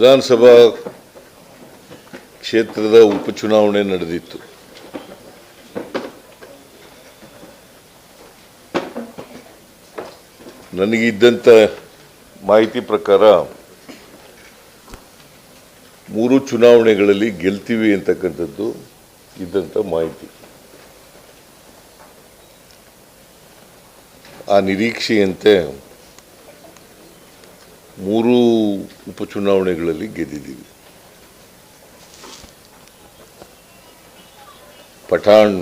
ವಿಧಾನಸಭಾ ಕ್ಷೇತ್ರದ ಉಪಚುನಾವಣೆ ನಡೆದಿತ್ತು. ನನಗಿದ್ದಂಥ ಮಾಹಿತಿ ಪ್ರಕಾರ ಮೂರು ಚುನಾವಣೆಗಳಲ್ಲಿ ಗೆಲ್ತೀವಿ ಅಂತಕ್ಕಂಥದ್ದು ಇದ್ದಂಥ ಮಾಹಿತಿ. ಆ ನಿರೀಕ್ಷೆಯಂತೆ ಮೂರು ಉಪಚುನಾವಣೆಗಳಲ್ಲಿ ಗೆದ್ದಿದ್ದೀವಿ. ಪಠಾಣ್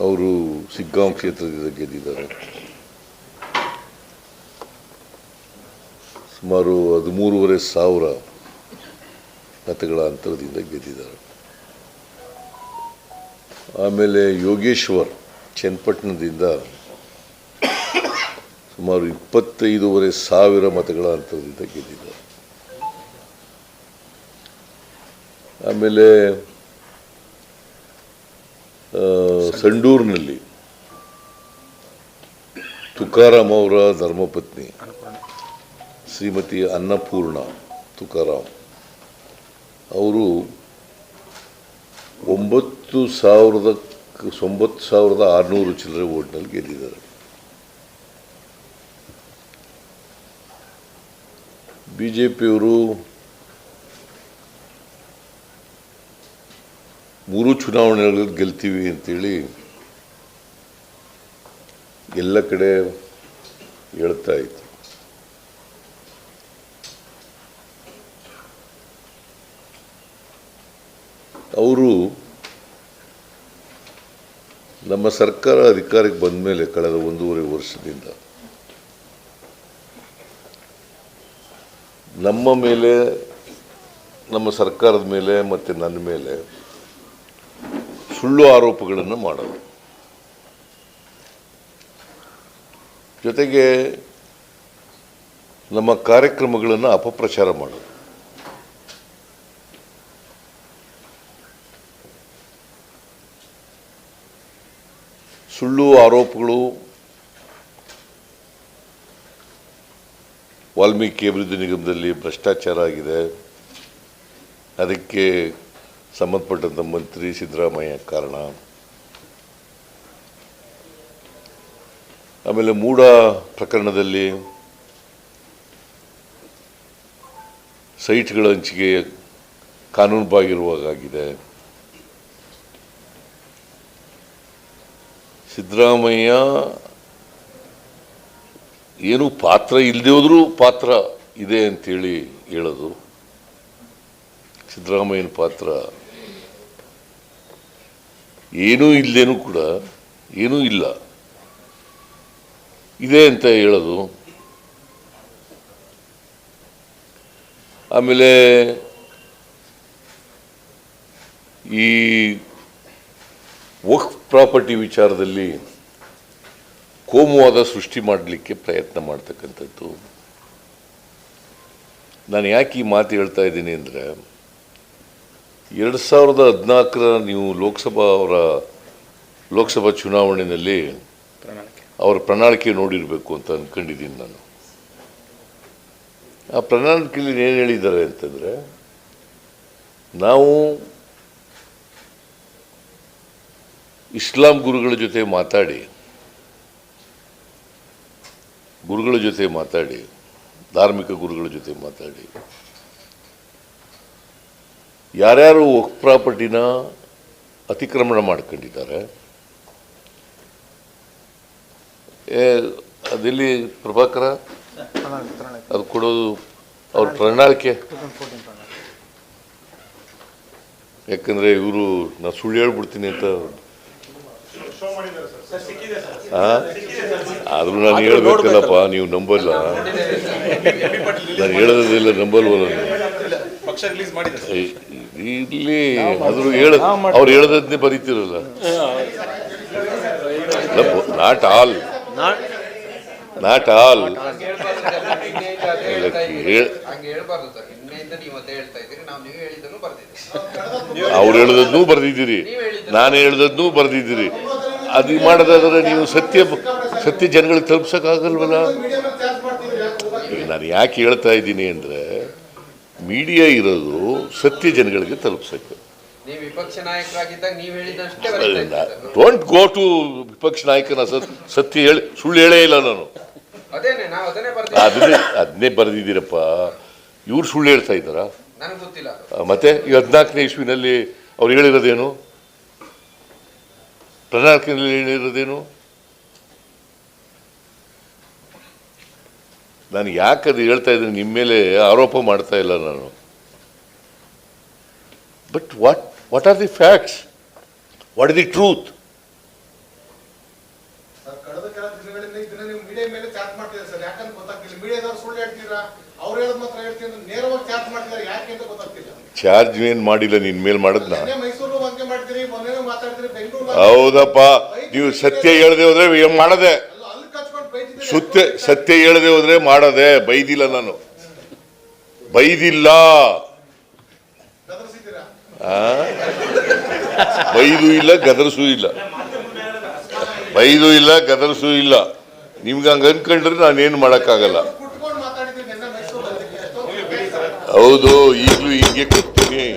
ಅವರು ಸಿಗ್ಗಾಂವ್ ಕ್ಷೇತ್ರದಿಂದ ಗೆದ್ದಿದ್ದಾರೆ. ಸುಮಾರು ಹದಿಮೂರುವರೆ ಸಾವಿರ ಮತಗಳ ಅಂತರದಿಂದ ಗೆದ್ದಿದ್ದಾರೆ. ಆಮೇಲೆ ಯೋಗೇಶ್ವರ್, ಚನ್ನಪಟ್ಟಣದಿಂದ ಸುಮಾರು ಇಪ್ಪತ್ತೈದೂವರೆ ಸಾವಿರ ಮತಗಳ ಅಂತರದಿಂದ ಗೆದ್ದಿದ್ದಾರೆ ಆಮೇಲೆ ಸಂಡೂರಿನಲ್ಲಿ ತುಕಾರಾಮ್ ಅವರ ಧರ್ಮಪತ್ನಿ ಶ್ರೀಮತಿ ಅನ್ನಪೂರ್ಣ ತುಕಾರಾಮ್ ಅವರು ಒಂಬತ್ತು ಸಾವಿರದ ಒಂಬತ್ತು ಸಾವಿರದ ಆರುನೂರು ಚಿಲ್ಲರೆ ಓಟ್ನಲ್ಲಿ ಗೆದ್ದಿದ್ದಾರೆ. ಬಿ ಜೆ ಪಿಯವರು ಮೂರು ಚುನಾವಣೆಗಳಲ್ಲಿ ಗೆಲ್ತೀವಿ ಅಂತೇಳಿ ಎಲ್ಲ ಕಡೆ ಹೇಳ್ತಾ ಇತ್ತು ಅವರು ನಮ್ಮ ಸರ್ಕಾರ ಅಧಿಕಾರಕ್ಕೆ ಬಂದ ಮೇಲೆ ಕಳೆದ ಒಂದೂವರೆ ವರ್ಷದಿಂದ ನಮ್ಮ ಮೇಲೆ, ನಮ್ಮ ಸರ್ಕಾರದ ಮೇಲೆ ಮತ್ತು ನನ್ನ ಮೇಲೆ ಸುಳ್ಳು ಆರೋಪಗಳನ್ನು ಮಾಡೋದು. ಜೊತೆಗೆ ನಮ್ಮ ಕಾರ್ಯಕ್ರಮಗಳನ್ನು ಅಪಪ್ರಚಾರ ಮಾಡೋದು. ಸುಳ್ಳು ಆರೋಪಗಳು ವಾಲ್ಮೀಕಿ ಅಭಿವೃದ್ಧಿ ನಿಗಮದಲ್ಲಿ ಭ್ರಷ್ಟಾಚಾರ ಆಗಿದೆ. ಅದಕ್ಕೆ ಸಂಬಂಧಪಟ್ಟಂಥ ಮಂತ್ರಿ ಸಿದ್ದರಾಮಯ್ಯ ಕಾರಣ. ಆಮೇಲೆ ಮೂಡ ಪ್ರಕರಣದಲ್ಲಿ ಸೈಟ್ಗಳ ಹಂಚಿಕೆ ಕಾನೂನುಬಾಗಿರುವಾಗಿದೆ ಸಿದ್ದರಾಮಯ್ಯ ಏನು ಪಾತ್ರ ಇಲ್ಲದೆ ಹೋದರೂ ಪಾತ್ರ ಇದೆ ಅಂತೇಳಿ ಹೇಳೋದು. ಸಿದ್ದರಾಮಯ್ಯನ ಪಾತ್ರ? ಏನೂ ಇಲ್ಲೇನೂ ಕೂಡ ಏನೂ ಇಲ್ಲ. ಇದೆ ಅಂತ ಹೇಳೋದು. ಆಮೇಲೆ ಈ ವಕ್ ಪ್ರಾಪರ್ಟಿ ವಿಚಾರದಲ್ಲಿ ಕೋಮುವಾದ ಸೃಷ್ಟಿ ಮಾಡಲಿಕ್ಕೆ ಪ್ರಯತ್ನ ಮಾಡ್ತಕ್ಕಂಥದ್ದು. ನಾನು ಯಾಕೆ ಈ ಮಾತು ಹೇಳ್ತಾ ಇದ್ದೀನಿ ಅಂದರೆ ಎರಡು ಸಾವಿರದ ಹದಿನಾಲ್ಕರ ನೀವು ಲೋಕಸಭಾ ಅವರ ಲೋಕಸಭಾ ಚುನಾವಣೆಯಲ್ಲಿ ಅವರ ಪ್ರಣಾಳಿಕೆ ನೋಡಿರಬೇಕು ಅಂತ ಅಂದ್ಕೊಂಡಿದ್ದೀನಿ ನಾನು. ಆ ಪ್ರಣಾಳಿಕೆಯಲ್ಲಿ ಏನು ಹೇಳಿದ್ದಾರೆ ಅಂತಂದರೆ ನಾವು ಇಸ್ಲಾಂ ಗುರುಗಳ ಜೊತೆ ಮಾತಾಡಿ ಗುರುಗಳ ಜೊತೆ ಮಾತಾಡಿ, ಧಾರ್ಮಿಕ ಗುರುಗಳ ಜೊತೆ ಮಾತಾಡಿ ಯಾರ್ಯಾರು ವಕ್ ಪ್ರಾಪರ್ಟಿನ ಅತಿಕ್ರಮಣ ಮಾಡ್ಕೊಂಡಿದ್ದಾರೆ ಅದಿಲ್ಲಿ ಪ್ರಭಾಕರ, ಅದು ಕೊಡೋದು ಅವ್ರ ಪ್ರಣಾಳಿಕೆ ಯಾಕಂದರೆ ಇವರು ನಾನು ಸುಳ್ಳು ಹೇಳ್ಬಿಡ್ತೀನಿ ಅಂತ? ಆದ್ರೂ ನಾನು ಹೇಳ್ಬೇಕಲ್ಲಪ್ಪ ನೀವು ನಂಬಲ್ಲ. ನಾನು ಹೇಳೋದಿಲ್ಲ ನಂಬಲ್ವಲ್ಲ ಇಲ್ಲಿ ಅದ್ರ ಹೇಳ ಅವ್ರು ಹೇಳದನ್ನೇ ಬರೀತಿರಲ್ಲ. Not all. Not all. ಅವ್ರು ಹೇಳದ್ನೂ ಬರ್ದಿದ್ದೀರಿ. ನಾನು ಹೇಳ್ದದ್ನೂ ಬರ್ದಿದ್ದೀರಿ. ಅದು ಮಾಡೋದಾದ್ರೆ ನೀವು ಸತ್ಯ ಸತ್ಯ ಜನಗಳಿಗೆ ತಲುಪ್ಸೋಕ್ಕಾಗಲ್ವಲ್ಲ? ನಾನು ಯಾಕೆ ಹೇಳ್ತಾ ಇದ್ದೀನಿ ಅಂದರೆ ಮೀಡಿಯಾ ಇರೋದು ಸತ್ಯ ಜನಗಳಿಗೆ ತಲುಪ್ಸಕ್ಕೆ. ಡೋಂಟ್ ಗೋ ಟು ವಿಪಕ್ಷ ನಾಯಕನ ಸತ್ ಸತ್ಯ ಹೇಳಿ ಸುಳ್ಳು ಹೇಳೇ ಇಲ್ಲ ನಾನು. ಅದನ್ನೇ ಅದನ್ನೇ ಬರೆದಿದ್ದೀರಪ್ಪ. ಇವ್ರು ಸುಳ್ಳು ಹೇಳ್ತಾ ಇದ್ದಾರಾ? ಮತ್ತೆ ಈ ಹದಿನಾಲ್ಕನೇ ಇಸ್ವಿನಲ್ಲಿ ಅವ್ರು ಹೇಳಿರೋದೇನು? ಪ್ರಣಾಳಿಕೆಯಲ್ಲಿ ಹೇಳಿರೋದೇನು ನಾನು ಯಾಕೆ ಅದು ಹೇಳ್ತಾ ಇದ್ದೀನಿ? ನಿಮ್ಮ ಮೇಲೆ ಆರೋಪ ಮಾಡ್ತಾ ಇಲ್ಲ ನಾನು. But what what are the facts what the truth ಅವ್ರು ಹೇಳಿದ ಮಾತ್ರ ಹೇಳ್ತೀನಿ. ನೇರವಾಗಿ ಚಾರ್ಜ್ ಮಾಡ್ತಿದ್ದಾರೆ. ಯಾಕೆ ಅಂತ ಗೊತ್ತಾಗ್ತಿಲ್ಲ. ಚಾರ್ಜ್ ಏನು ಮಾಡಿಲ್ಲ ನಿನ್ನ ಮೇಲ್ ಮಾಡಿದ್ನ? ಹೌದಪ್ಪ ನೀವು ಸತ್ಯ ಹೇಳದೆ ಹೋದ್ರೆ ಏನ್ ಮಾಡದೆ? ಸುತ್ತ ಸತ್ಯ ಹೇಳದೆ ಹೋದ್ರೆ ಮಾಡದೆ ಬೈದಿಲ್ಲ ನಾನು. ಬೈದಿಲ್ಲ? ಬೈದು ಇಲ್ಲ ಗದರ್ಸೂ ಇಲ್ಲ. ಬೈದು ಇಲ್ಲ ಗದರ್ಸೂ ಇಲ್ಲ. ನಿಮ್ಗೆ ಹಂಗ ಅನ್ಕೊಂಡ್ರೆ ನಾನೇನು ಮಾಡೋಕ್ಕಾಗಲ್ಲ. ಮಾತಾಡಿದ್ರಿ ನಿನ್ನೆ ಸರ್. ಹೌದು ಈಗಲೂ ಹೀಗೆ ಕೊಡ್ತೀನಿ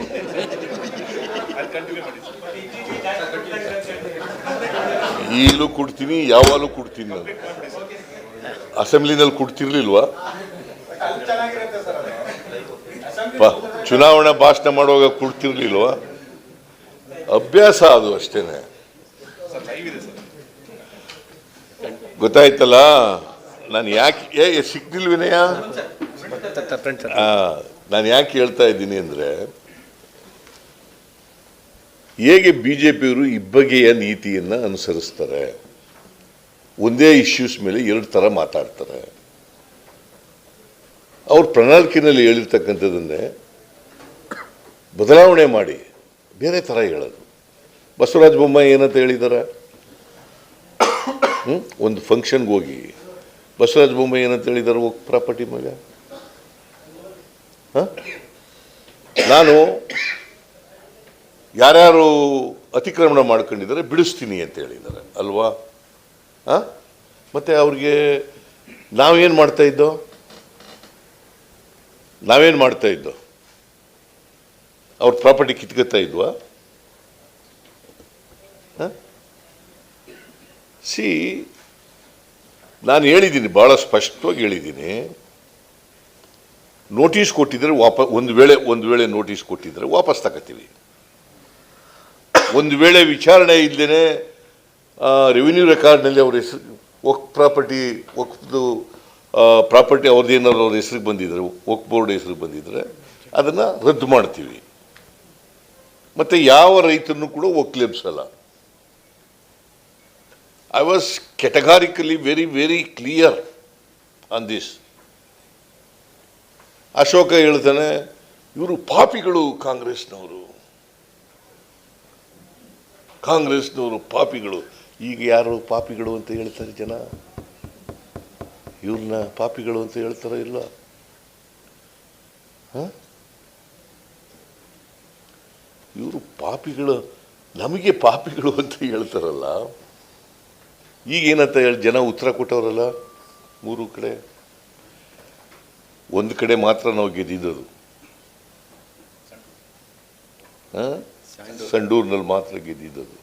ಈಗಲೂ ಕೊಡ್ತೀನಿ ಯಾವಾಗಲೂ ಕೊಡ್ತೀನಿ ನಾನು ಅಸೆಂಬ್ಲಿನಲ್ಲಿ ಕೊಡ್ತಿರ್ಲಿಲ್ವಾ ಚುನಾವಣಾ ಭಾಷಣ ಮಾಡುವಾಗ ಕೊಡ್ತಿರ್ಲಿಲ್ವಾ ಅಭ್ಯಾಸ ಅದು ಅಷ್ಟೇನೆ ಗೊತ್ತಾಯ್ತಲ್ಲ ನಾನು ಯಾಕೆ ಏ ಸಿಕ್ತಿಲ್ ವಿನಯ ನಾನು ಯಾಕೆ ಹೇಳ್ತಾ ಇದ್ದೀನಿ ಅಂದರೆ ಹೇಗೆ ಬಿ ಜೆ ಪಿಯವರು ಇಬ್ಬಗೆಯ ನೀತಿಯನ್ನು ಅನುಸರಿಸ್ತಾರೆ? ಒಂದೇ ಇಶ್ಯೂಸ್ ಮೇಲೆ ಎರಡು ಥರ ಮಾತಾಡ್ತಾರೆ. ಅವ್ರ ಪ್ರಣಾಳಿಕೆಯಲ್ಲಿ ಹೇಳಿರ್ತಕ್ಕಂಥದ್ದನ್ನೇ ಬದಲಾವಣೆ ಮಾಡಿ, ಬೇರೆ ಥರ ಹೇಳೋದು. ಬಸವರಾಜ ಬೊಮ್ಮಾಯಿ ಏನಂತ ಹೇಳಿದ್ದಾರೆ? ಒಂದು ಫಂಕ್ಷನ್ಗೆ ಹೋಗಿ. ಬಸವರಾಜ ಬೊಮ್ಮಾಯಿ ಏನಂತ ಹೇಳಿದ್ದಾರೆ ಹೋಗಿ ಪ್ರಾಪರ್ಟಿ ಮೇಲೆ? ಹಾಂ? ನಾನು ಯಾರ್ಯಾರು ಅತಿಕ್ರಮಣ ಮಾಡ್ಕೊಂಡಿದ್ದಾರೆ, ಬಿಡಿಸ್ತೀನಿ ಅಂತ ಹೇಳಿದ್ದಾರೆ. ಅಲ್ವಾ? ಹಾಂ? ಮತ್ತೆ ಅವ್ರಿಗೆ ನಾವೇನು ಮಾಡ್ತಾ ಇದ್ದೋ? ನಾವೇನು ಮಾಡ್ತಾ ಇದ್ದೋ? ಅವ್ರ ಪ್ರಾಪರ್ಟಿ ಕಿತ್ಕೊತಾ ಇದ್ವಾ? ಸಿ, ನಾನು ಹೇಳಿದ್ದೀನಿ ಭಾಳ ಸ್ಪಷ್ಟವಾಗಿ ಹೇಳಿದ್ದೀನಿ. ನೋಟಿಸ್ ಕೊಟ್ಟಿದ್ರೆ ವಾಪ, ಒಂದು ವೇಳೆ ಒಂದು ವೇಳೆ ನೋಟಿಸ್ ಕೊಟ್ಟಿದ್ರೆ ವಾಪಸ್ ತಗೋತೀವಿ. ಒಂದು ವೇಳೆ ವಿಚಾರಣೆ ಇಲ್ಲದೇ ರೆವಿನ್ಯೂ ರೆಕಾರ್ಡ್ನಲ್ಲಿ ಅವ್ರ ಹೆಸರು ಒಕ್ ಪ್ರಾಪರ್ಟಿ ಒಕ್ದು ಪ್ರಾಪರ್ಟಿ ಅವ್ರದ್ದೇನಾದ್ರು ಅವ್ರ ಹೆಸ್ರಿಗೆ ಬಂದಿದ್ರೆ ಒಕ್ ಬೋರ್ಡ್ ಹೆಸ್ರಿಗೆ ಬಂದಿದ್ರೆ, ಅದನ್ನು ರದ್ದು ಮಾಡ್ತೀವಿ. ಮತ್ತು ಯಾವ ರೈತರನ್ನು ಕೂಡ ಒಕ್ಲೆಬ್ಸಲ್ಲ I was categorically very very clear on this Ashoka ಹೇಳ್ತಾನೆ, ಇವರು ಪಾಪಿಗಳು ಕಾಂಗ್ರೆಸ್ನವರು. ಕಾಂಗ್ರೆಸ್ನವರು ಪಾಪಿಗಳು. ಈಗ ಯಾರು ಪಾಪಿಗಳು ಅಂತ ಹೇಳ್ತಾರೆ ಜನ? ಇವ್ರನ್ನ ಪಾಪಿಗಳು ಅಂತ ಹೇಳ್ತಾರ ಇಲ್ಲ ಇವರು ಪಾಪಿಗಳು, ನಮಗೆ ಪಾಪಿಗಳು ಅಂತ ಹೇಳ್ತಾರಲ್ಲ. ಈಗ ಏನಂತ ಹೇಳಿ ಜನ ಉತ್ತರ ಕೊಟ್ಟವರಲ್ಲ ಮೂರು ಕಡೆ? ಒಂದು ಕಡೆ ಮಾತ್ರ ನಾವು ಗೆದ್ದಿದ್ದದು. ಆ? ಸಂಡೂರಿನಲ್ಲಿ ಮಾತ್ರ ಗೆದ್ದಿದ್ದದು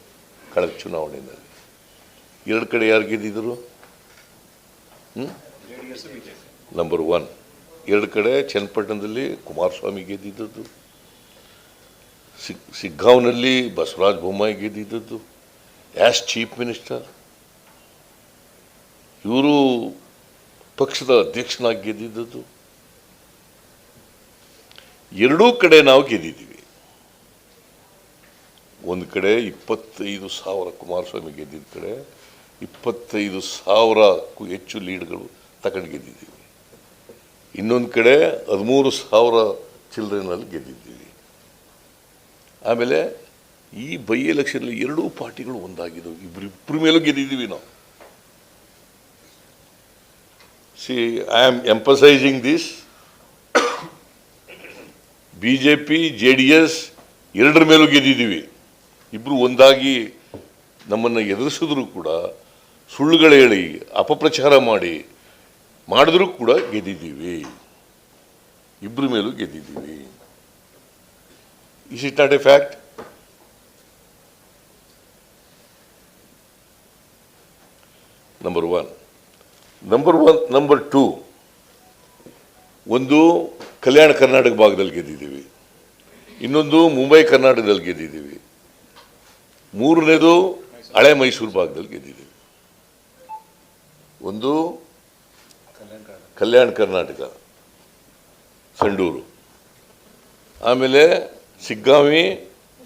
ಕಳೆದ ಚುನಾವಣೆಯಲ್ಲಿ. ಎರಡು ಕಡೆ ಯಾರು ಗೆದ್ದಿದ್ರು ನಂಬರ್ ಒನ್ ಎರಡು ಕಡೆ ಚನ್ನಪಟ್ಟಣದಲ್ಲಿ ಕುಮಾರಸ್ವಾಮಿ ಗೆದ್ದಿದ್ದದ್ದು, ಸಿಗ್, ಸಿಗ್ಗಾಂವ್ನಲ್ಲಿ ಬಸವರಾಜ ಬೊಮ್ಮಾಯಿ ಗೆದ್ದಿದ್ದದ್ದು ಆ್ಯಸ್ ಚೀಫ್ ಮಿನಿಸ್ಟರ್ ಇವರು ಪಕ್ಷದ ಅಧ್ಯಕ್ಷನಾಗಿ ಗೆದ್ದಿದ್ದದ್ದು. ಎರಡೂ ಕಡೆ ನಾವು ಗೆದ್ದಿದ್ದೀವಿ. ಒಂದು ಕಡೆ ಇಪ್ಪತ್ತೈದು ಸಾವಿರ ಕುಮಾರಸ್ವಾಮಿ ಗೆದ್ದಿದ್ದ ಕಡೆ ಇಪ್ಪತ್ತೈದು ಸಾವಿರಕ್ಕೂ ಹೆಚ್ಚು ಲೀಡ್ಗಳು ತಗೊಂಡು ಗೆದ್ದಿದ್ದೀವಿ. ಇನ್ನೊಂದು ಕಡೆ ಹದಿಮೂರು ಸಾವಿರ ಚಿಲ್ಡ್ರನಲ್ಲಿ ಗೆದ್ದಿದ್ದೀವಿ. ಆಮೇಲೆ ಈ ಬೈ ಎಲೆಕ್ಷನಲ್ಲಿ ಎರಡೂ ಪಾರ್ಟಿಗಳು ಒಂದಾಗಿದ್ದವು. ಇಬ್ಬರು ಇಬ್ಬರ ಮೇಲೂ ಗೆದ್ದಿದ್ದೀವಿ ನಾವು. See I am emphasising this B J P J D S ಎರಡರ ಮೇಲೂ ಗೆದ್ದಿದ್ದೀವಿ. ಇಬ್ಬರು ಒಂದಾಗಿ ನಮ್ಮನ್ನು ಎದುರಿಸಿದ್ರು ಕೂಡ ಸುಳ್ಳುಗಳು ಹೇಳಿ, ಅಪಪ್ರಚಾರ ಮಾಡಿ ಮಾಡಿದ್ರೂ ಕೂಡ ಗೆದ್ದಿದ್ದೀವಿ. ಇಬ್ಬರ ಮೇಲೂ ಗೆದ್ದಿದ್ದೀವಿ. Is it not a fact number one number one number two ಒಂದು ಕಲ್ಯಾಣ ಕರ್ನಾಟಕ ಭಾಗದಲ್ಲಿ ಗೆದ್ದಿದ್ದೀವಿ. ಇನ್ನೊಂದು ಮುಂಬೈ ಕರ್ನಾಟಕದಲ್ಲಿ ಗೆದ್ದಿದ್ದೀವಿ. ಮೂರನೇದು ಹಳೆ ಮೈಸೂರು ಭಾಗದಲ್ಲಿ ಗೆದ್ದಿದ್ದೀವಿ ಒಂದು ಕಲ್ಯಾಣ ಕರ್ನಾಟಕ, ಸಂಡೂರು. ಆಮೇಲೆ ಸಿಗ್ಗಾಮಿ,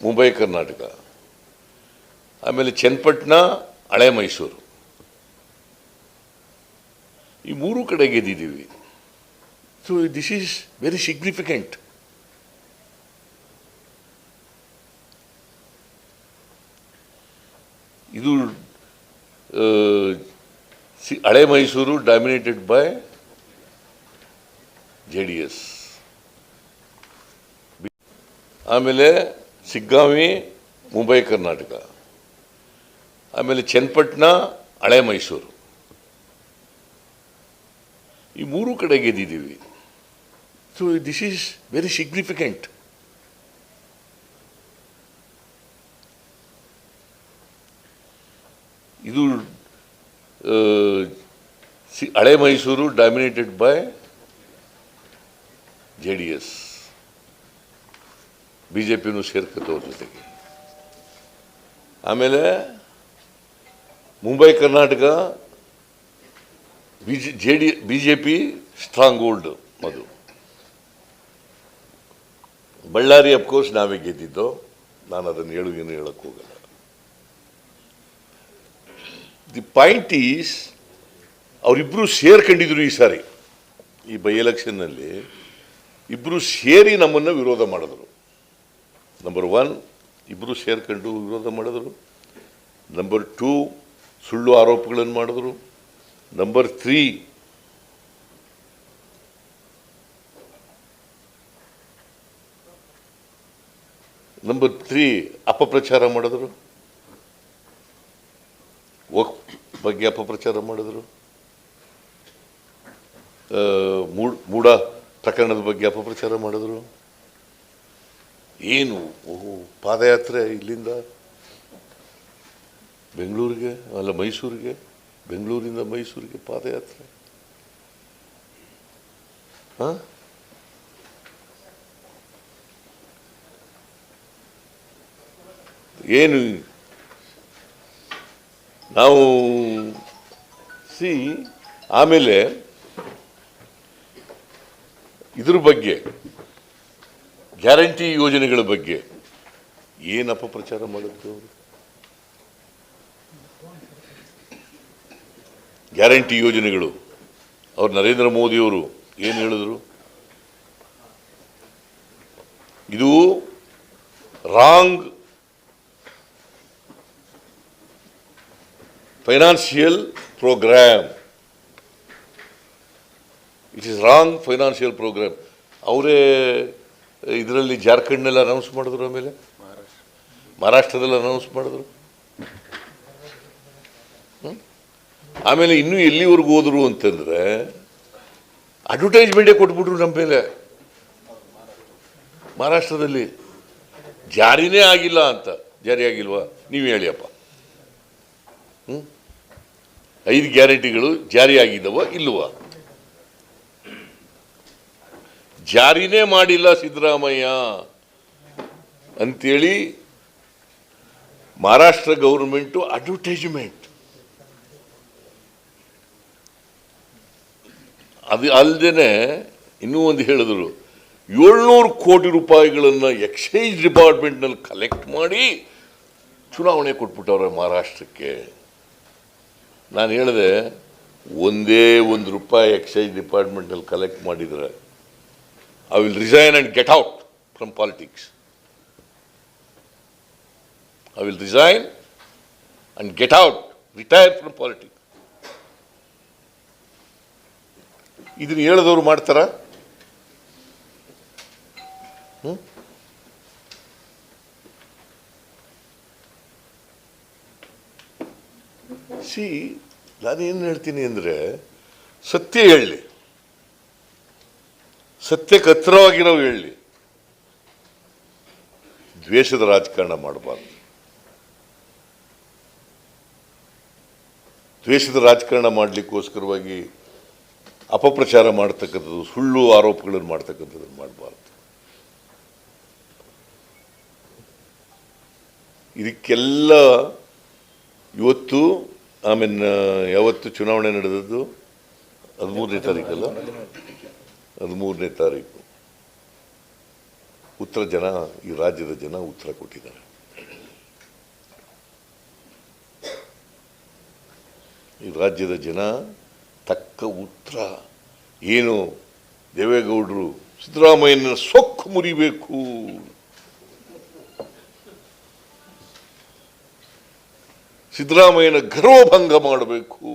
ಮುಂಬೈ, ಕರ್ನಾಟಕ. ಆಮೇಲೆ ಚನ್ನಪಟ್ಟಣ, ಹಳೆ ಮೈಸೂರು. ಈ ಮೂರು ಕಡೆ ಗೆದ್ದಿದ್ದೀವಿ. So this is very significant ಇದು ಹಳೆ Mysuru dominated by J D S ಆಮೇಲೆ ಸಿಗ್ಗಾಮಿ ಮುಂಬೈ ಕರ್ನಾಟಕ ಆಮೇಲೆ ಚನ್ನಪಟ್ಟಣ ಹಳೆ ಮೈಸೂರು. ಈ ಮೂರು ಕಡೆ ಗೆದ್ದಿದ್ದೀವಿ. So this is very significant ಇದು ಹಳೆ Mysuru dominated by J D S B J ಪಿನೂ ಸೇರ್ಕತ್ತೆ ಅವ್ರ ಜೊತೆಗೆ. ಆಮೇಲೆ Mumbai Karnataka B J D B J P stronghold ಅದು. ಬಳ್ಳಾರಿ ಅಫ್ಕೋರ್ಸ್ ನಾವೇ ಗೆದ್ದಿದ್ದು. ನಾನು ಅದನ್ನು ಹೇಳು, ಏನು ಹೇಳಕ್ಕೆ ಹೋಗಲ್ಲ. ದಿ ಪಾಯಿಂಟ್ ಈಸ್ ಅವರಿಬ್ಬರು ಸೇರ್ಕೊಂಡಿದ್ರು ಈ ಸಾರಿ. ಈ ಬೈ ಎಲೆಕ್ಷನ್ನಲ್ಲಿ ಇಬ್ಬರು ಸೇರಿ ನಮ್ಮನ್ನು ವಿರೋಧ ಮಾಡಿದ್ರು. ನಂಬರ್ ಒನ್ ಇಬ್ಬರು ಸೇರ್ಕೊಂಡು ವಿರೋಧ ಮಾಡಿದ್ರು. ನಂಬರ್ ಟೂ ಸುಳ್ಳು ಆರೋಪಗಳನ್ನು ಮಾಡಿದ್ರು. ನಂಬರ್ ತ್ರೀ ನಂಬರ್ ತ್ರೀ ಅಪಪ್ರಚಾರ ಮಾಡಿದ್ರು. ವಕ್ ಬಗ್ಗೆ ಅಪಪ್ರಚಾರ ಮಾಡಿದ್ರು. ಮೂಡ ಪ್ರಕರಣದ ಬಗ್ಗೆ ಅಪಪ್ರಚಾರ ಮಾಡಿದ್ರು. ಏನು, ಓಹೋ, ಪಾದಯಾತ್ರೆ ಇಲ್ಲಿಂದ ಬೆಂಗಳೂರಿಗೆ, ಅಲ್ಲ ಮೈಸೂರಿಗೆ, ಬೆಂಗಳೂರಿಂದ ಮೈಸೂರಿಗೆ ಪಾದಯಾತ್ರೆ. ಹಾಂ? ಏನು ನಾವು ಸಿ, ಆಮೇಲೆ ಇದ್ರ ಬಗ್ಗೆ, ಗ್ಯಾರಂಟಿ ಯೋಜನೆಗಳ ಬಗ್ಗೆ ಏನು ಅಪಪ್ರಚಾರ ಮಾಡಿದ್ರು ಅವರು? ಗ್ಯಾರಂಟಿ ಯೋಜನೆಗಳು. ಅವ್ರು ನರೇಂದ್ರ ಮೋದಿಯವರು ಏನು ಹೇಳಿದ್ರು? ಇದು wrong financial programme it is wrong financial programme ಅವರೇ ಇದರಲ್ಲಿ ಜಾರ್ಖಂಡ್ನಲ್ಲಿ ಅನೌನ್ಸ್ ಮಾಡಿದ್ರು ಆಮೇಲೆ? ಮಹಾರಾಷ್ಟ್ರದಲ್ಲಿ ಅನೌನ್ಸ್ ಮಾಡಿದ್ರು? ಆಮೇಲೆ ಇನ್ನೂ ಎಲ್ಲಿವರೆಗೂ ಹೋದರು ಅಂತಂದರೆ ಅಡ್ವರ್ಟೈಸ್ಮೆಂಟೇ ಕೊಟ್ಬಿಟ್ರು ನಮ್ಮ ಮೇಲೆ. ಮಹಾರಾಷ್ಟ್ರದಲ್ಲಿ. ಜಾರಿನೇ ಆಗಿಲ್ಲ ಅಂತ. ಜಾರಿ ಆಗಿಲ್ವಾ? ನೀವು ಹೇಳಿಯಪ್ಪ ಹ್ಮ್? ಐದು ಗ್ಯಾರಂಟಿಗಳು ಜಾರಿ ಇಲ್ಲವ? ಜಾರಿನೇ ಮಾಡಿಲ್ಲ ಸಿದ್ದರಾಮಯ್ಯ. ಅಂತೇಳಿ ಮಹಾರಾಷ್ಟ್ರ ಗೌರ್ಮೆಂಟು ಅಡ್ವರ್ಟೈಸ್ಮೆಂಟ್. ಅದು ಅಲ್ಲದೆ ಇನ್ನೂ ಒಂದು ಹೇಳಿದ್ರು, ಏಳ್ನೂರು ಕೋಟಿ ರೂಪಾಯಿಗಳನ್ನು ಎಕ್ಸೈಸ್ ಡಿಪಾರ್ಟ್ಮೆಂಟ್ನಲ್ಲಿ ಕಲೆಕ್ಟ್ ಮಾಡಿ ಚುನಾವಣೆ ಕೊಟ್ಬಿಟ್ಟವ್ರೆ ಮಹಾರಾಷ್ಟ್ರಕ್ಕೆ. ನಾನು ಹೇಳಿದೆ, ಒಂದೇ ಒಂದು ರೂಪಾಯಿ ಎಕ್ಸೈಸ್ ಡಿಪಾರ್ಟ್ಮೆಂಟಲ್ಲಿ ಕಲೆಕ್ಟ್ ಮಾಡಿದರೆ I will resign and get out from politics I will resign and get out retire from politics ಇದನ್ನ ಹೇಳಿದವರು ಮಾಡ್ತಾರ? ಸಿ ನಾನೇನು ಹೇಳ್ತೀನಿ ಅಂದರೆ, ಸತ್ಯ ಹೇಳಲಿ ಸತ್ಯಕ್ಕೆ ಹತ್ತಿರವಾಗಿ ನಾವು ಹೇಳಲಿ ದ್ವೇಷದ ರಾಜಕಾರಣ ಮಾಡಬಾರ್ದು. ದ್ವೇಷದ ರಾಜಕಾರಣ ಮಾಡಲಿಕ್ಕೋಸ್ಕರವಾಗಿ ಅಪಪ್ರಚಾರ ಮಾಡ್ತಕ್ಕಂಥದ್ದು, ಸುಳ್ಳು ಆರೋಪಗಳನ್ನು ಮಾಡ್ತಕ್ಕಂಥದ್ದನ್ನು ಮಾಡಬಾರ್ದು. ಇದಕ್ಕೆಲ್ಲ ಇವತ್ತು ಆಮೇಲೆ ಯಾವತ್ತು ಚುನಾವಣೆ ನಡೆದದ್ದು? ಹದಿಮೂರನೇ ತಾರೀಕಲ್ಲ ಹದಿಮೂರನೇ ತಾರೀಕು. ಉತ್ತರ ಜನ, ಈ ರಾಜ್ಯದ ಜನ ಉತ್ತರ ಕೊಟ್ಟಿದ್ದಾರೆ. ಈ ರಾಜ್ಯದ ಜನ ತಕ್ಕ ಉತ್ತರ. ಏನು ದೇವೇಗೌಡರು ಸಿದ್ದರಾಮಯ್ಯನ ಸೊಕ್ಕು ಮುರಿಬೇಕು. ಸಿದ್ದರಾಮಯ್ಯನ ಗರ್ವಭಂಗ ಮಾಡಬೇಕು?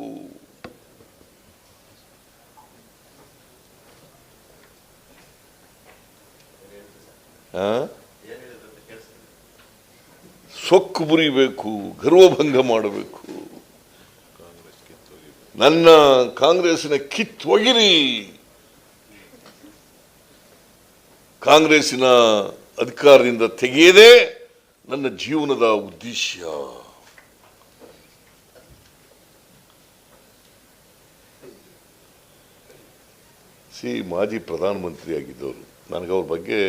ಸೊಕ್ಕು ಮುರಿಬೇಕು, ಗರ್ವಭಂಗ ಮಾಡಬೇಕು. ನನ್ನ ಕಾಂಗ್ರೆಸ್ಸಿನ ಕಿತ್ತೊಗಿರಿ ಕಾಂಗ್ರೆಸ್ಸಿನ ಅಧಿಕಾರದಿಂದ ತೆಗೆಯದೇ ನನ್ನ ಜೀವನದ ಉದ್ದೇಶ. ಸಿ ಮಾಜಿ ಪ್ರಧಾನಮಂತ್ರಿ ಆಗಿದ್ದವರು ನನಗೆ ಅವ್ರ ಬಗ್ಗೆ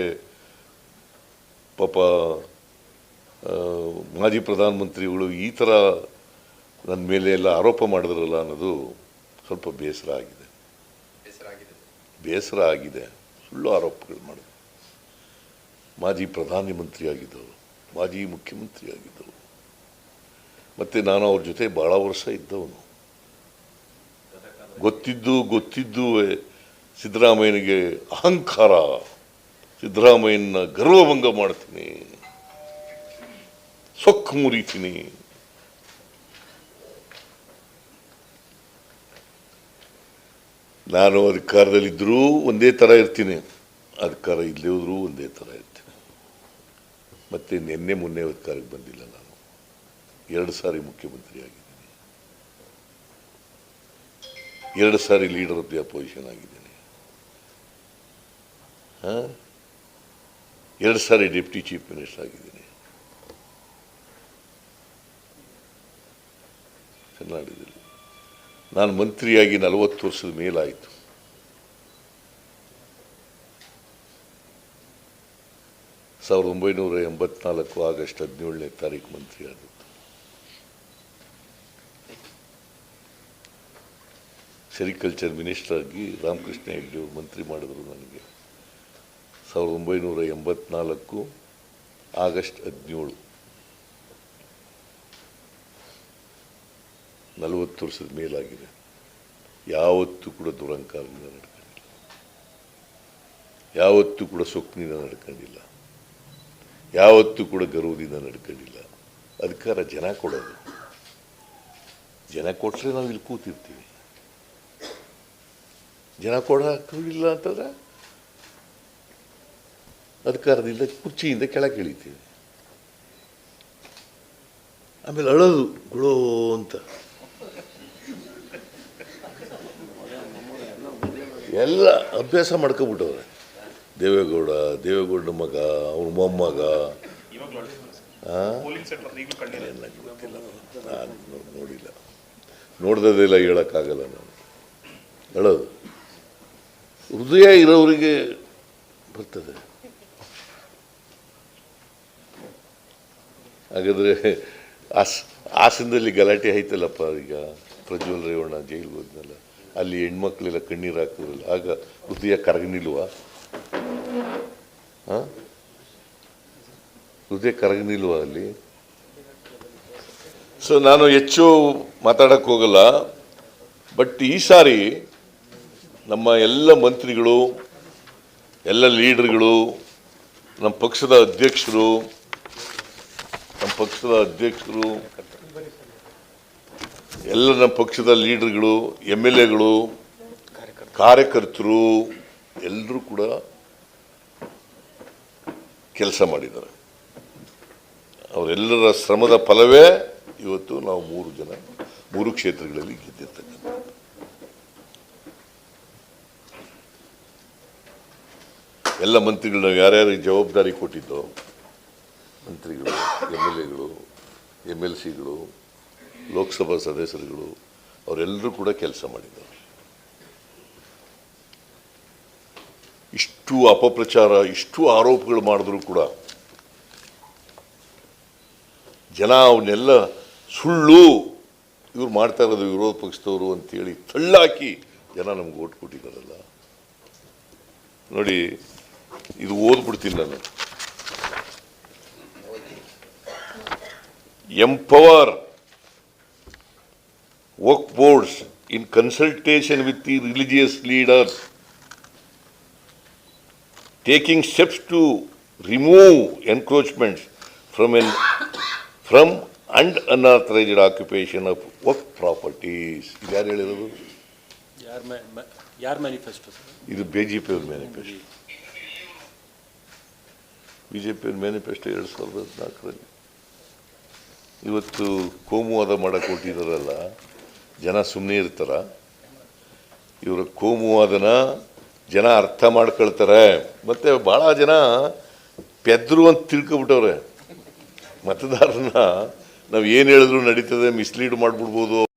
ಪಾಪ ಮಾಜಿ ಪ್ರಧಾನಮಂತ್ರಿಗಳು ಈ ಥರ ನನ್ನ ಮೇಲೆ ಎಲ್ಲ ಆರೋಪ ಮಾಡಿದ್ರಲ್ಲ ಅನ್ನೋದು ಸ್ವಲ್ಪ ಬೇಸರ ಆಗಿದೆ. ಬೇಸರ ಆಗಿದೆ. ಸುಳ್ಳು ಆರೋಪಗಳು ಮಾಡಿದೆ ಮಾಜಿ ಪ್ರಧಾನಮಂತ್ರಿ ಆಗಿದ್ದವರು ಮಾಜಿ ಮುಖ್ಯಮಂತ್ರಿ ಆಗಿದ್ದವರು ಮತ್ತು ನಾನು ಅವ್ರ ಜೊತೆ ಭಾಳ ವರ್ಷ ಇದ್ದವನು. ಗೊತ್ತಿದ್ದು ಗೊತ್ತಿದ್ದು ಸಿದ್ದರಾಮಯ್ಯನಿಗೆ ಅಹಂಕಾರ. ಸಿದ್ದರಾಮಯ್ಯನ ಗರ್ವಭಂಗ ಮಾಡ್ತೀನಿ. ಸೊಕ್ಕು ಮುರಿತೀನಿ. ನಾನು ಅಧಿಕಾರದಲ್ಲಿದ್ದರೂ ಒಂದೇ ಥರ ಇರ್ತೀನಿ. ಅಧಿಕಾರ ಇಲ್ಲದೇ ಹೋದರೂ ಒಂದೇ ಥರ ಇರ್ತೀನಿ. ಮತ್ತೆ ನಿನ್ನೆ ಮೊನ್ನೆ ಅಧಿಕಾರಕ್ಕೆ ಬಂದಿಲ್ಲ ನಾನು. ಎರಡು ಸಾರಿ ಮುಖ್ಯಮಂತ್ರಿ ಆಗಿದ್ದೀನಿ ಎರಡು ಸಾರಿ ಲೀಡರ್ ಆಫ್ ದಿ ಅಪೋಸಿಷನ್ ಆಗಿದ್ದೀನಿ? ಎರಡು ಸಾರಿ ಡೆಪ್ಟಿ ಚೀಫ್ ಮಿನಿಸ್ಟರ್ ಆಗಿದ್ದೀನಿ. ಕರ್ನಾಟಕದಲ್ಲಿ. ನಾನು ಮಂತ್ರಿಯಾಗಿ ನಲವತ್ತು ವರ್ಷದ ಮೇಲಾಯಿತು. ಸಾವಿರದ ಒಂಬೈನೂರ ಎಂಬತ್ನಾಲ್ಕು ಆಗಸ್ಟ್ ಹದಿನೇಳನೇ ತಾರೀಕು ಮಂತ್ರಿ ಆದದ್ದು. ಸೆರಿಕಲ್ಚರ್ ಮಿನಿಸ್ಟರ್ ಆಗಿ ರಾಮಕೃಷ್ಣ ಹೆಗ್ಡೆ ಮಂತ್ರಿ ಮಾಡಿದ್ರು ನನಗೆ. ಸಾವಿರದ ಒಂಬೈನೂರ ಎಂಬತ್ನಾಲ್ಕು ಆಗಸ್ಟ್ ಹದಿನೇಳು. ನಲವತ್ತು ವರ್ಷದ ಮೇಲಾಗಿದೆ. ಯಾವತ್ತೂ ಕೂಡ ದುರಂಕಾರದಿಂದ ನಡ್ಕೊಂಡಿಲ್ಲ. ಯಾವತ್ತೂ ಕೂಡ ಸೊಕ್ಕಿನಿಂದ ನಡ್ಕೊಂಡಿಲ್ಲ. ಯಾವತ್ತೂ ಕೂಡ ಗರ್ವದಿಂದ ನಡ್ಕೊಂಡಿಲ್ಲ. ಅಧಿಕಾರ ಜನ ಕೊಡೋದು. ಜನ ಕೊಟ್ಟರೆ ನಾವು ಇಲ್ಲಿ ಕೂತಿರ್ತೀವಿ. ಜನ ಕೊಡೋಕ್ಕಿಲ್ಲ ಅಂತಂದ್ರೆ ಅಧಿಕಾರದಿಂದ ಕುರ್ಚಿಯಿಂದ ಕೆಳಗೆ ಇಳಿತೀವಿ ಆಮೇಲೆ ಅಳೋದು ಗುಳೋ ಅಂತ. ಎಲ್ಲ ಅಭ್ಯಾಸ ಮಾಡ್ಕೊಬಿಟ್ಟವ್ರೆ. ದೇವೇಗೌಡ, ದೇವೇಗೌಡನ ಮಗ ಅವ್ರ ಮೊಮ್ಮಗ. ನಾನು ನೋಡಿಲ್ಲ. ನೋಡ್ದದೆಲ್ಲ ಹೇಳೋಕ್ಕಾಗಲ್ಲ ನಾನು. ಹೇಳೋದು ಹೃದಯ ಇರೋರಿಗೆ ಬರ್ತದೆ. ಹಾಗಾದ್ರೆ ಹಾಸ್ ಹಾಸನದಲ್ಲಿ ಗಲಾಟೆ ಆಯ್ತಲ್ಲಪ್ಪ ಈಗ ಪ್ರಜ್ವಲ್ ರೇವಣ್ಣ ಜೈಲಿಗೆ ಹೋದ್ನಲ್ಲ, ಅಲ್ಲಿ ಹೆಣ್ಮಕ್ಳೆಲ್ಲ ಕಣ್ಣೀರು ಹಾಕಿದ್ರಲ್ಲ, ಆಗ ಹೃದಯ ಕರಗನಿಲ್ವ? ಹಾಂ? ಹೃದಯ ಕರಗನಿಲ್ವ ಅಲ್ಲಿ? ಸೊ ನಾನು ಹೆಚ್ಚು ಮಾತಾಡಕ್ಕೆ ಹೋಗಲ್ಲ ಬಟ್ ಈ ಸಾರಿ ನಮ್ಮ ಎಲ್ಲ ಮಂತ್ರಿಗಳು, ಎಲ್ಲ ಲೀಡರ್ಗಳು, ನಮ್ಮ ಪಕ್ಷದ ಅಧ್ಯಕ್ಷರು ಪಕ್ಷದ ಅಧ್ಯಕ್ಷರು ಎಲ್ಲ ನಮ್ಮ ಪಕ್ಷದ ಲೀಡರ್ಗಳು ಎಂ ಎಲ್ ಎಗಳು, ಕಾರ್ಯಕರ್ತರು, ಎಲ್ಲರೂ ಕೂಡ ಕೆಲಸ ಮಾಡಿದ್ದಾರೆ. ಅವರೆಲ್ಲರ ಶ್ರಮದ ಫಲವೇ ಇವತ್ತು ನಾವು ಮೂರು ಜನ, ಮೂರು ಕ್ಷೇತ್ರಗಳಲ್ಲಿ ಗೆದ್ದಿರ್ತಕ್ಕಂಥ ಎಲ್ಲ ಮಂತ್ರಿಗಳು ನಾವು ಯಾರ್ಯಾರಿಗೆ ಜವಾಬ್ದಾರಿ ಕೊಟ್ಟಿದ್ದೋ ಮಂತ್ರಿಗಳು ಎಂ ಎಲ್ ಎಗಳು ಎಂ ಎಲ್ ಸಿಗಳು, ಲೋಕಸಭಾ ಸದಸ್ಯರುಗಳು, ಅವರೆಲ್ಲರೂ ಕೂಡ ಕೆಲಸ ಮಾಡಿದ್ದಾರೆ. ಇಷ್ಟು ಅಪಪ್ರಚಾರ, ಇಷ್ಟು ಆರೋಪಗಳು ಮಾಡಿದ್ರು ಕೂಡ ಜನ ಅವನ್ನೆಲ್ಲ ಸುಳ್ಳು ಇವ್ರು ಮಾಡ್ತಾ ಇರೋದು ವಿರೋಧ ಪಕ್ಷದವರು ಅಂತೇಳಿ ತಳ್ಳಾಕಿ ಜನ ನಮ್ಗೆ ಓಟ್ ಕೊಟ್ಟಿದ್ದಾರಲ್ಲ. ನೋಡಿ, ಇದು ಓದ್ಬಿಡ್ತೀನಿ ನಾನು. Empower work boards in consultation with the religious leaders, taking steps to remove encroachments from an from and unauthorized occupation of work properties. ಇದು ಯಾರು ಹೇಳಿರೋದು ಯಾರ್ ಯಾರ್ ಮ್ಯಾನಿಫೆಸ್ಟೋ ಸರ್ ಇದು B J ಪಿಯವ್ರ manifesto B J ಪಿಯವ್ರ manifesto ಎರಡು ಸಾವಿರದ ಹದಿನಾಲ್ಕರಲ್ಲಿ ಇವತ್ತು ಕೋಮುವಾದ ಮಾಡಕ್ಕೆ ಕೊಟ್ಟಿದ್ದಾರಲ್ಲ ಜನ ಸುಮ್ಮನೆ ಇರ್ತಾರ. ಇವರ ಕೋಮುವಾದನ ಜನ ಅರ್ಥ ಮಾಡ್ಕೊಳ್ತಾರೆ. ಮತ್ತೆ ಭಾಳ ಜನ ಪೆದ್ರು ಅಂತ ತಿಳ್ಕೊಬಿಟ್ಟವ್ರೆ. ಮತದಾರನ ನಾವು ಏನು ಹೇಳಿದ್ರು ನಡೀತದೆ, ಮಿಸ್ಲೀಡ್ ಮಾಡಿಬಿಡ್ಬೋದು.